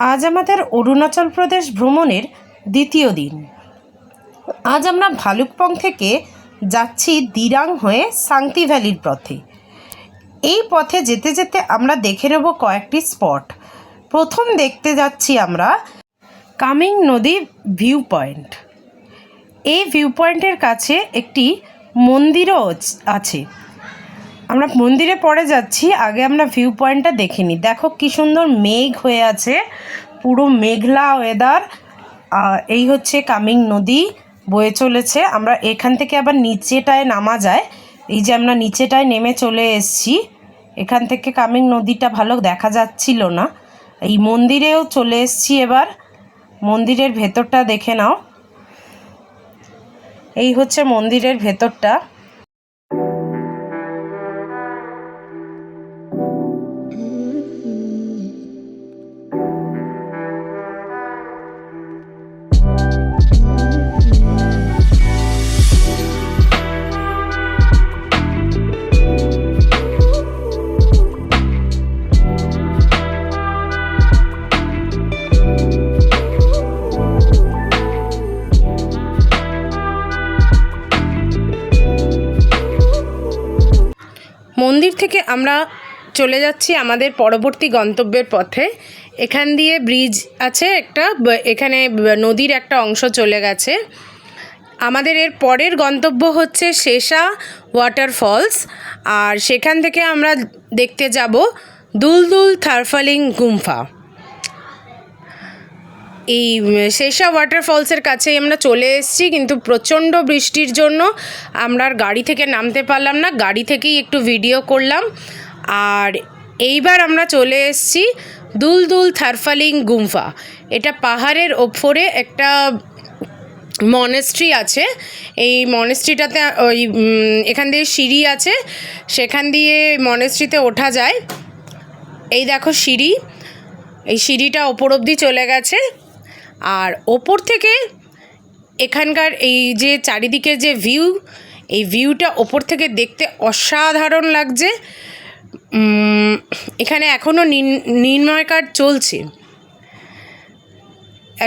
আজ আমাদের অরুণাচল প্রদেশ ভ্রমণের দ্বিতীয় দিন। আজ আমরা ভালুকপং থেকে যাচ্ছি দিরাং হয়ে সাংতি ভ্যালির পথে। এই পথে যেতে যেতে আমরা দেখে নেব কয়েকটি স্পট। প্রথম দেখতে যাচ্ছি আমরা কামিং নদী ভিউ পয়েন্ট এই ভিউ পয়েন্টের কাছে একটি মন্দিরও আছে। আমরা মন্দিরে পরে যাচ্ছি, আগে আমরা ভিউ পয়েন্টটা দেখে নিই। দেখো কি সুন্দর মেঘ হয়ে আছে, পুরো মেঘলা ওয়েদার এই হচ্ছে কামিং নদী বয়ে চলেছে। আমরা এখান থেকে আবার নিচেটায় নামা যায়। এই যে আমরা নিচেটায় নেমে চলে এসেছি, এখান থেকে কামিং নদীটা ভালো দেখা যাচ্ছিল না। এই মন্দিরেও চলে এসেছি এবার। মন্দিরের ভেতরটা দেখে নাও। এই হচ্ছে মন্দিরের ভেতরটা। থেকে আমরা চলে যাচ্ছি আমাদের পরবর্তী গন্তব্যের পথে। এখান দিয়ে ব্রিজ আছে একটা এখানে নদীর একটা অংশ চলে গেছে। আমাদের এর পরের গন্তব্য হচ্ছে শেষা ওয়াটারফলস আর সেখান থেকে আমরা দেখতে যাব দুলদুল থারফালিং গুম্ফা। এই শেষা ওয়াটারফলসের কাছেই আমরা চলে এসেছি, কিন্তু প্রচণ্ড বৃষ্টির জন্য আমরা আর গাড়ি থেকে নামতে পারলাম না, গাড়ি থেকেই একটু ভিডিও করলাম। আর এইবার আমরা চলে এসেছি দুলদুল থারফালিং গুম্ফা। এটা পাহাড়ের ওপরে একটা মনেস্ট্রি আছে, এই মনেস্ট্রিটাতে, ওই এখান দিয়ে সিঁড়ি আছে, সেখান দিয়ে মনেস্ট্রিতে ওঠা যায়। এই দেখো সিঁড়ি, এই সিঁড়িটা ওপর অবধি চলে গেছে। আর ওপর থেকে এখানকার এই যে চারিদিকে যে ভিউ এই ভিউটা ওপর থেকে দেখতে অসাধারণ লাগছে। এখানে এখনও নির্ণয় কাজ চলছে।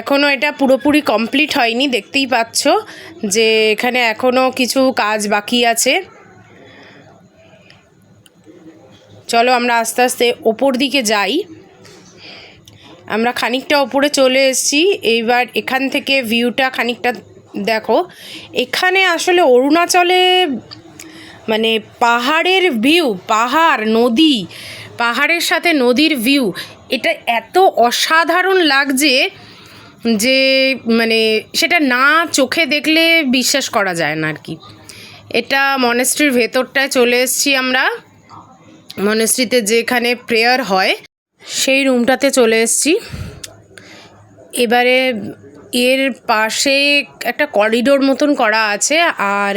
এখনও এটা পুরোপুরি কমপ্লিট হয়নি, দেখতেই পাচ্ছ যে এখানে এখনও কিছু কাজ বাকি আছে। চলো আমরা আস্তে আস্তে ওপর দিকে যাই। আমরা খানিকটা ওপরে চলে এসেছি। এইবার এখান থেকে ভিউটা খানিকটা দেখো। এখানে আসলে অরুণাচলে মানে পাহাড়ের ভিউ পাহাড়, নদী, পাহাড়ের সাথে নদীর ভিউ এটা এত অসাধারণ লাগছে যে মানে সেটা না চোখে দেখলে বিশ্বাস করা যায় না আর কি এটা মনেস্ট্রির ভেতরটায় চলে এসেছি আমরা। মনেস্ট্রিতে যেখানে প্রেয়ার হয় সেই রুমটাতে চলে এসেছি। এবারে এর পাশে একটা করিডোর মতন করা আছে আর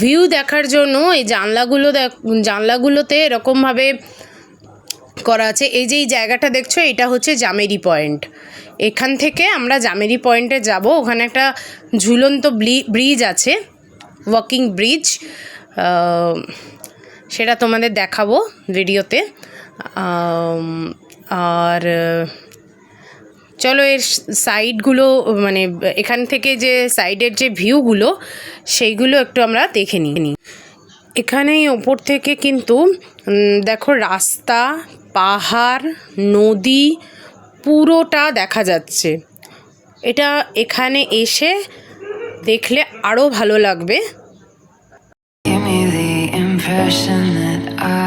ভিউ দেখার জন্য এই জানলাগুলো দেখ, জানলাগুলোতে এরকমভাবে করা আছে। এই যে এই জায়গাটা দেখছ, এটা হচ্ছে জামেরি পয়েন্ট। এখান থেকে আমরা জামেরি পয়েন্টে যাব। ওখানে একটা ঝুলন্ত ব্রিজ আছে ওয়াকিং ব্রিজ সেটা তোমাদের দেখাবো ভিডিওতে আর চলো এর সাইডগুলো মানে এখান থেকে যে সাইডের যে ভিউগুলো, সেইগুলো একটু আমরা দেখে নিই। এখানেই ওপর থেকে কিন্তু দেখো রাস্তা, পাহাড়, নদী, পুরোটা দেখা যাচ্ছে। এটা এখানে এসে দেখলে আরও ভালো লাগবে। Impression that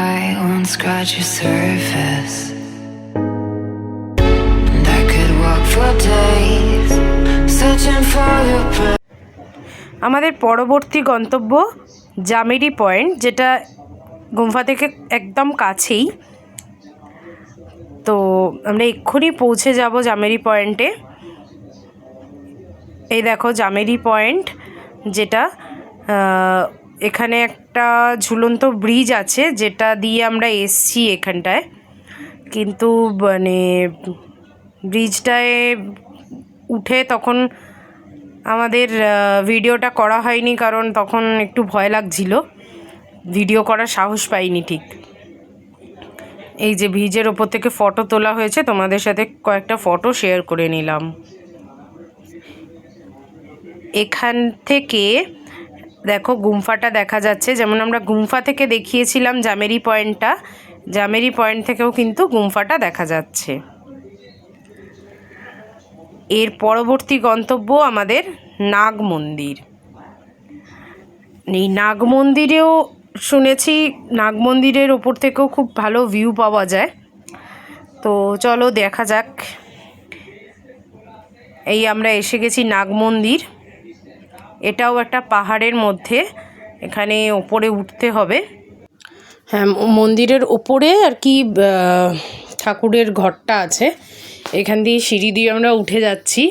I won't scratch your surface. আমাদের পরবর্তী গন্তব্য জামেরি পয়েন্ট, যেটা গুম্ফা থেকে একদম কাছেই। তো আমরা এক্ষুনি পৌঁছে যাব জামেরি পয়েন্টে। এই দেখো জামেরি পয়েন্ট, যেটা এখানে একটা ঝুলন্ত ব্রিজ আছে, যেটা দিয়ে আমরা এসছি এখানটায়। কিন্তু মানে ব্রিজটায় উঠে তখন আমাদের ভিডিওটা করা হয়নি কারণ তখন একটু ভয় লাগছিল। ভিডিও করার সাহস পাইনি ঠিক। এই যে ভিজের ওপর থেকে ফটো তোলা হয়েছে, তোমাদের সাথে কয়েকটা ফটো শেয়ার করে নিলাম। এখান থেকে দেখো গুম্ফাটা দেখা যাচ্ছে, যেমন আমরা গুম্ফা থেকে দেখিয়েছিলাম জামেরি পয়েন্টটা, জামেরি পয়েন্ট থেকেও কিন্তু গুম্ফাটা দেখা যাচ্ছে। এর পরবর্তী গন্তব্য আমাদের নাগ মন্দির। এই নাগ মন্দিরেও শুনেছি, নাগ মন্দিরের ওপর থেকেও খুব ভালো ভিউ পাওয়া যায়। তো চলো দেখা যাক। এই আমরা এসে গেছি নাগ মন্দির। এটাও একটা পাহাড়ের মধ্যে, এখানে ওপরে উঠতে হবে। হ্যাঁ মন্দিরের ওপরে আর কি ঠাকুরের ঘরটা আছে। এখান দিয়ে সিঁড়ি দিয়ে আমরা উঠে যাচ্ছি।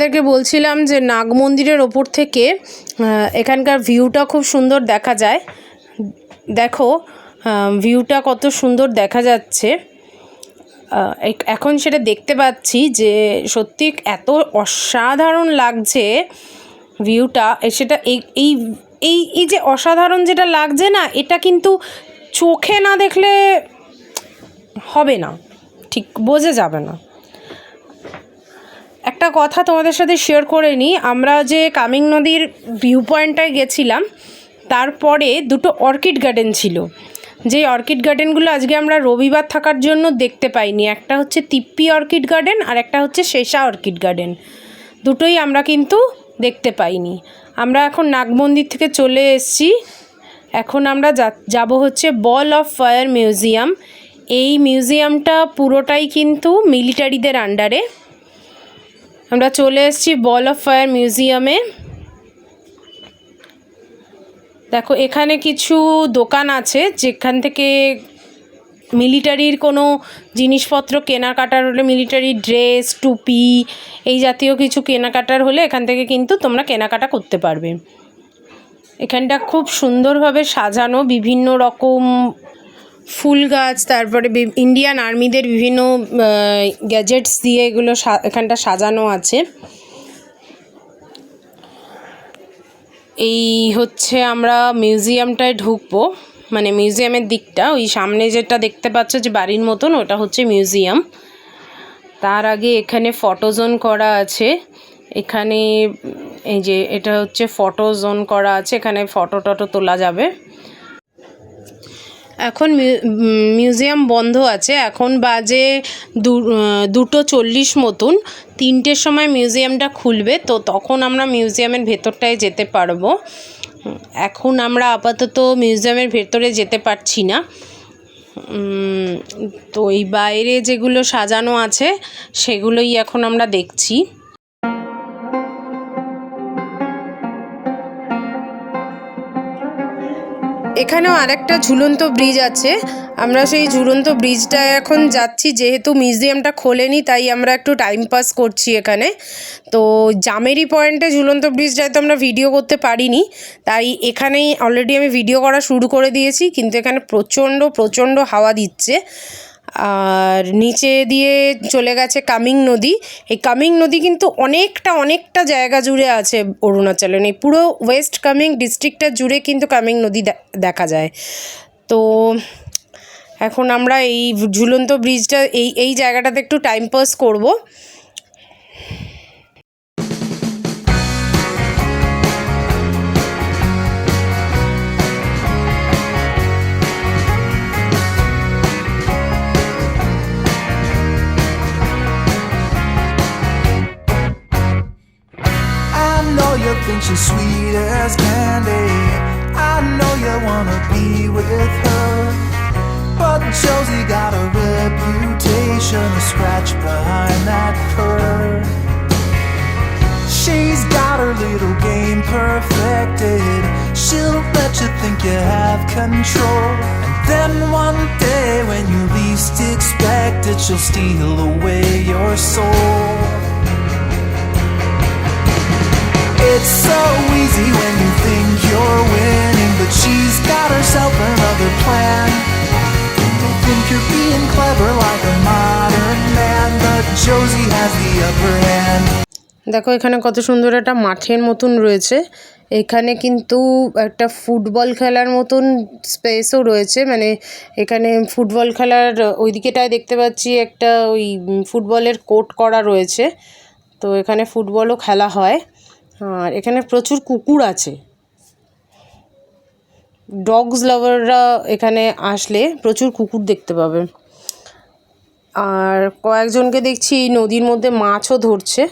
তোমাদেরকে বলছিলাম যে নাগ মন্দিরের ওপর থেকে এখানকার ভিউটা খুব সুন্দর দেখা যায়। দেখো ভিউটা কত সুন্দর দেখা যাচ্ছে। এখন সেটা দেখতে পাচ্ছি যে সত্যি এত অসাধারণ লাগছে ভিউটা। সেটা এই এই এই যে অসাধারণ যেটা লাগছে না, এটা কিন্তু চোখে না দেখলে হবে না, ঠিক বোঝা যাবে না। একটা কথা তোমাদের সাথে শেয়ার করে নিই। আমরা যে কামিং নদীর ভিউ পয়েন্টটায় গেছিলাম, তারপরে দুটো অর্কিড গার্ডেন ছিল। যে অর্কিড গার্ডেনগুলো আজকে আমরা রবিবার থাকার জন্য দেখতে পাইনি। একটা হচ্ছে তিপ্পি অর্কিড গার্ডেন আর একটা হচ্ছে শেষা অর্কিড গার্ডেন দুটোই আমরা কিন্তু দেখতে পাইনি। আমরা এখন নাগমন্দির থেকে চলে এসেছি। এখন আমরা যাব হচ্ছে বল অফ ফায়ার মিউজিয়াম এই মিউজিয়ামটা পুরোটাই কিন্তু মিলিটারিদের আন্ডারে আমরা চলে এসেছি বল অফ ফায়ার মিউজিয়ামে দেখো, এখানে কিছু দোকান আছে, যেখান থেকে মিলিটারির কোনো জিনিসপত্র কেনাকাটার হলে, মিলিটারি ড্রেস, টুপি, এই জাতীয় কিছু কেনাকাটার হলে এখান থেকে কিন্তু তোমরা কেনাকাটা করতে পারবে। এখানটা খুব সুন্দরভাবে সাজানো, বিভিন্ন রকম ফুল গাছ, তারপরে ইন্ডিয়ান আর্মিদের বিভিন্ন গ্যাজেটস দিয়ে এগুলো এখানটা সাজানো আছে। এই হচ্ছে আমরা মিউজিয়ামটায় ঢুকবো মানে মিউজিয়ামের দিকটা, ওই সামনে যেটা দেখতে পাচ্ছ যে বাড়ির মতন, ওটা হচ্ছে মিউজিয়াম তার আগে এখানে ফটো জোন করা আছে। এখানে, এই যে, এটা হচ্ছে ফটো জোন করা আছে, এখানে ফটো টটো তোলা যাবে। এখন মিউ- মিউজিয়াম বন্ধ আছে। এখন বাজে দু- দুটো চল্লিশ মতন। তিনটের সময় মিউজিয়ামটা খুলবে, তো তখন আমরা মিউজিয়ামের ভেতরটায় যেতে পারব। এখন আমরা আপাতত মিউজিয়ামের ভেতরে যেতে পারছি না। তো এই বাইরে যেগুলো সাজানো আছে, সেগুলোই এখন আমরা দেখছি। এখানেও আরেকটা ঝুলন্ত ব্রিজ আছে। আমরা সেই ঝুলন্ত ব্রিজটায় এখন যাচ্ছি, যেহেতু মিউজিয়ামটা খোলেনি, তাই আমরা একটু টাইম পাস করছি এখানে। তো জামেরি পয়েন্টে ঝুলন্ত ব্রিজটায় তো আমরা ভিডিও করতে পারিনি, তাই এখানেই অলরেডি আমি ভিডিও করা শুরু করে দিয়েছি, কিন্তু এখানে প্রচণ্ড প্রচণ্ড হাওয়া দিচ্ছে। আর নিচে দিয়ে চলে গেছে কামিং নদী। এই কামিং নদী কিন্তু অনেকটা অনেকটা জায়গা জুড়ে আছে অরুণাচলে এই পুরো ওয়েস্ট কামিং ডিস্ট্রিক্টটা জুড়ে কিন্তু কামিং নদী দেখা যায়। তো এখন আমরা এই ঝুলন্ত ব্রিজটা, এই এই জায়গাটাতে একটু টাইম পাস করব। Think she's sweet as candy. I know you wanna be with her. But Josie got a reputation to scratch behind that curve. She's got her little game perfected. She'll let you think you have control. And then one day, when you least expect it, she'll steal away your soul. It's so easy when you think you're winning, but she's got herself another plan. You think you're being clever like a modern man, but Josie has the upper hand. দেখো এখানে কত সুন্দর একটা মাঠের মতন রয়েছে এখানে কিন্তু একটা ফুটবল খেলার মতন স্পেসও রয়েছে মানে এখানে ফুটবল খেলার ওইদিকেটায় দেখতে পাচ্ছি একটা ওই ফুটবলের কোর্ট করা রয়েছে তো এখানে ফুটবলও খেলা হয় আর এখানে প্রচুর কুকুর আছে। ডগস লাভাররা এখানে আসলে প্রচুর কুকুর দেখতে পাবে। আর কয়েকজনকে দেখছি এই নদীর মধ্যে মাছও ধরছে।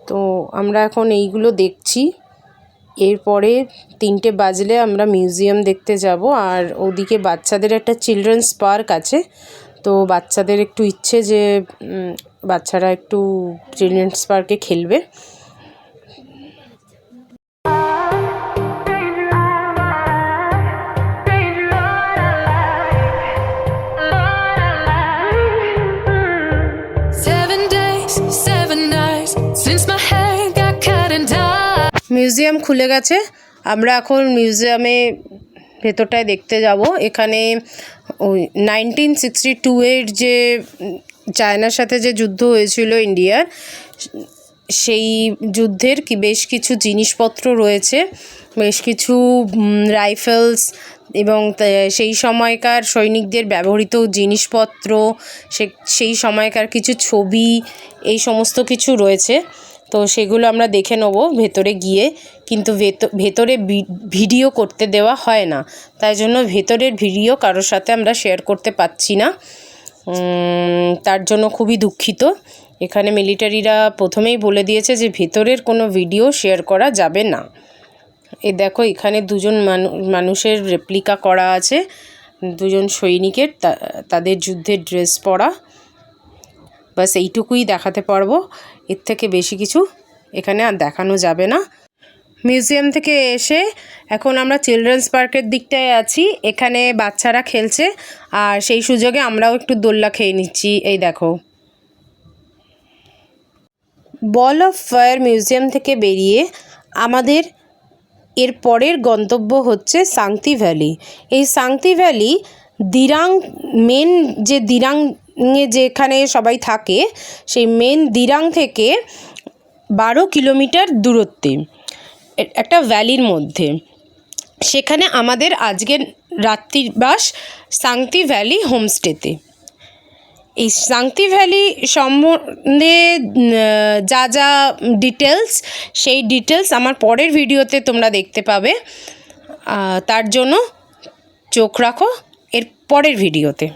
তো আমরা এখন এইগুলো দেখছি। এরপরে তিনটে বাজলে আমরা মিউজিয়াম দেখতে যাব। আর ওদিকে বাচ্চাদের একটা চিলড্রেন্স পার্ক আছে। তো বাচ্চাদের একটু ইচ্ছে যে বাচ্চারা একটু চিলড্রেন্স পার্কে খেলবে. মিউজিয়াম খুলে গেছে। আমরা এখন মিউজিয়ামে ভেতরটায় দেখতে যাব। এখানে ওই নাইনটিন সিক্সটি টু এর যে চায়নার সাথে যে যুদ্ধ হয়েছিল ইন্ডিয়ার, সেই যুদ্ধের কি বেশ কিছু জিনিসপত্র রয়েছে, বেশ কিছু রাইফেলস এবং সেই সময়কার সৈনিকদের ব্যবহৃত জিনিসপত্র, সে, সেই সময়কার কিছু ছবি, এই সমস্ত কিছু রয়েছে। তো সেগুলো আমরা দেখে নেব ভেতরে গিয়ে, কিন্তু ভেত- ভেতরে ভিডিও করতে দেওয়া হয় না। তাই জন্য ভেতরের ভিডিও কারোর সাথে আমরা শেয়ার করতে পারছি না। তার জন্য খুবই দুঃখিত। এখানে মিলিটারিরা প্রথমেই বলে দিয়েছে যে, ভেতরের কোনো ভিডিও শেয়ার করা যাবে না। এ দেখো, এখানে দুজন মানুষের রেপ্লিকা করা আছে। দুজন সৈনিকের তাদের যুদ্ধের ড্রেস পরা। বাস এইটুকুই দেখাতে পারব। এর থেকে বেশি কিছু এখানে আর দেখানো যাবে না। মিউজিয়াম থেকে এসে এখন আমরা চিলড্রেন্স পার্কের দিকটায় আছি। এখানে বাচ্চারা খেলছে আর সেই সুযোগে আমরাও একটু দোল্লা খেয়ে নিচ্ছি। এই দেখো। বল অফ ফায়ার মিউজিয়াম থেকে বেরিয়ে আমাদের এর পরের গন্তব্য হচ্ছে সাংতি ভ্যালি। এই সাংতি ভ্যালি দিরাং, মেন যে দিরাংয়ে যেখানে সবাই থাকে, সেই মেন দিরাং থেকে বারো কিলোমিটার দূরত্বে। একটা ভ্যালির মধ্যে। সেখানে আমাদের আজকের রাত্রিবাস সাংতি ভ্যালি হোমস্টেতে এই সাংতি ভ্যালি সম্বন্ধে যা যা ডিটেলস সেই ডিটেলস আমার পরের ভিডিওতে তোমরা দেখতে পাবে। তার জন্য চোখ রাখো, এর পরের ভিডিওতে